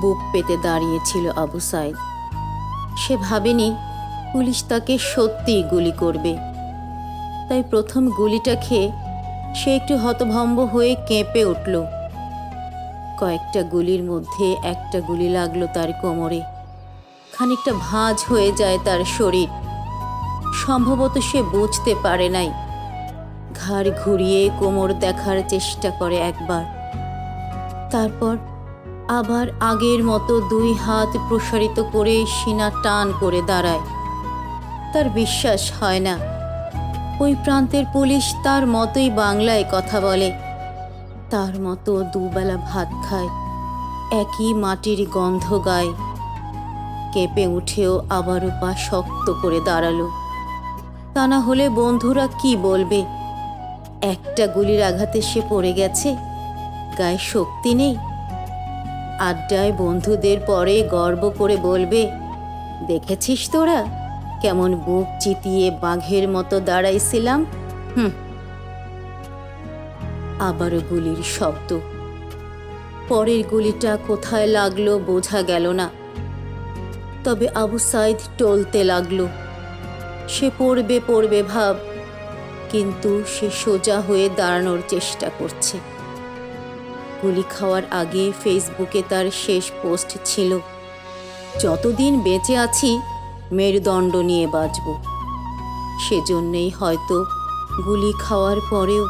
বুক পেতে দাঁড়িয়েছিল আবু সাইদ। সে ভাবেনি পুলিশ তাকে সত্যিই গুলি করবে। তাই প্রথম গুলিটা খেয়ে সে একটু হতভম্ব হয়ে কেঁপে উঠল। কয়েকটা গুলির মধ্যে একটা গুলি লাগল তার কোমরে। খানিকটা ভাঁজ হয়ে যায় তার শরীর। সম্ভবত সে বুঝতে পারে নাই। ঘাড় ঘুরিয়ে কোমর দেখার চেষ্টা করে একবার। তারপর আবার আগের মতো দুই হাত প্রসারিত করে সিনা টান করে দাঁড়ায়। তার বিশ্বাস হয় না। ওই প্রান্তের পুলিশ তার মতোই বাংলায় কথা বলে। তার মতো দুবেলা ভাত খায়। একই মাটির গন্ধ গায়। কেঁপে উঠেও আবারও পা শক্ত করে দাঁড়াল। তা না হলে বন্ধুরা কি বলবে? একটা গুলির আঘাতে সে পড়ে গেছে। গায়ে শক্তি নেই। আড্ডায় বন্ধুদের পরে গর্ব করে বলবে, দেখেছিস তোরা? কেমন বুক চিতিয়ে বাঘের মতো দাঁড়াইছিলাম। হুম। আবারও গুলির শব্দ। পরের গুলিটা কোথায় লাগল বোঝা গেল না। তবে আবু সাইদ টলতে লাগল। সে পড়বে পড়বে ভাব, কিন্তু সে সোজা হয়ে দাঁড়ানোর চেষ্টা করছে। গুলি খাওয়ার আগে ফেসবুকে তার শেষ পোস্ট ছিল। যতদিন বেঁচে আছি, মেরুদণ্ড নিয়ে বাঁচব। সেজন্যেই হয়তো গুলি খাওয়ার পরেও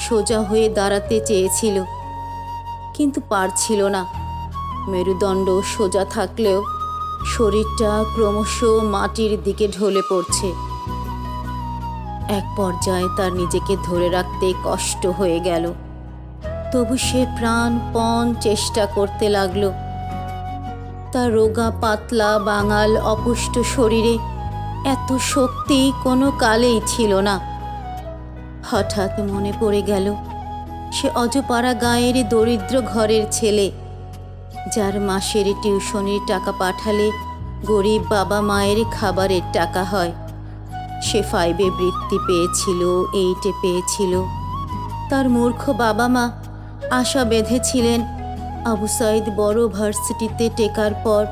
সোজা হয়ে দাঁড়াতে চেয়েছিল। কিন্তু পারছিল না। মেরুদণ্ড সোজা থাকলেও শরীরটা ক্রমশ মাটির দিকে ঢলে পড়ছে। এক পর্যায়ে তার নিজেকে ধরে রাখতে কষ্ট হয়ে গেল। তবু সে প্রাণপণ চেষ্টা করতে লাগল। তার রোগা, পাতলা, বাঙাল, অপুষ্ট শরীরে এত শক্তি কোনো কালেই ছিল না। হঠাৎ মনে পড়ে গেল, সে অজপাড়া গাঁয়ের দরিদ্র ঘরের ছেলে, যার মাসের টিউশনির টাকা পাঠালে গরিব বাবা মায়ের খাবারের টাকা হয়। সে ফাইভে বৃত্তি পেয়েছিল এইটে পেয়েছিল। তার মূর্খ বাবা মা আশা বেঁধেছিলেন আবু সাইদ বড় ভার্সিটিতে টেকার পর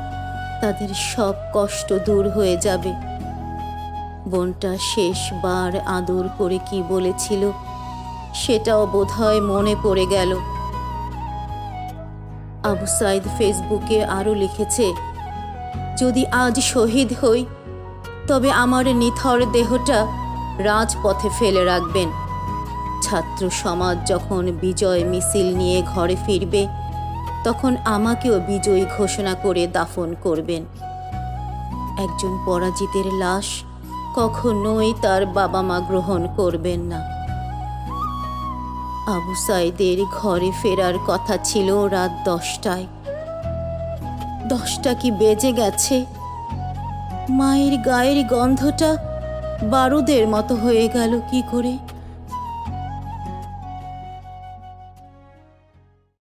তাদের সব কষ্ট দূর হয়ে যাবে। বোনটা শেষবার আদর করে কি বলেছিল সেটাও বোধহয় মনে পড়ে গেল। আবু সাইদ ফেসবুকে আরও লিখেছে, যদি আজ শহীদ হই, তবে আমার নিথর দেহটা রাজপথে ফেলে রাখবেন। ছাত্র সমাজ যখন বিজয় মিছিল নিয়ে ঘরে ফিরবে, তখন আমাকেও বিজয়ী ঘোষণা করে দাফন করবেন। একজন পরাজিতের লাশ কখনোই তার বাবা মা গ্রহণ করবেন না। আবু সাইদের ঘরে ফেরার কথা ছিল রাত দশটায়। দশটা কি বেজে গেছে? মায়ের গায়ের গন্ধটা বারুদের মতো হয়ে গেল কি করে?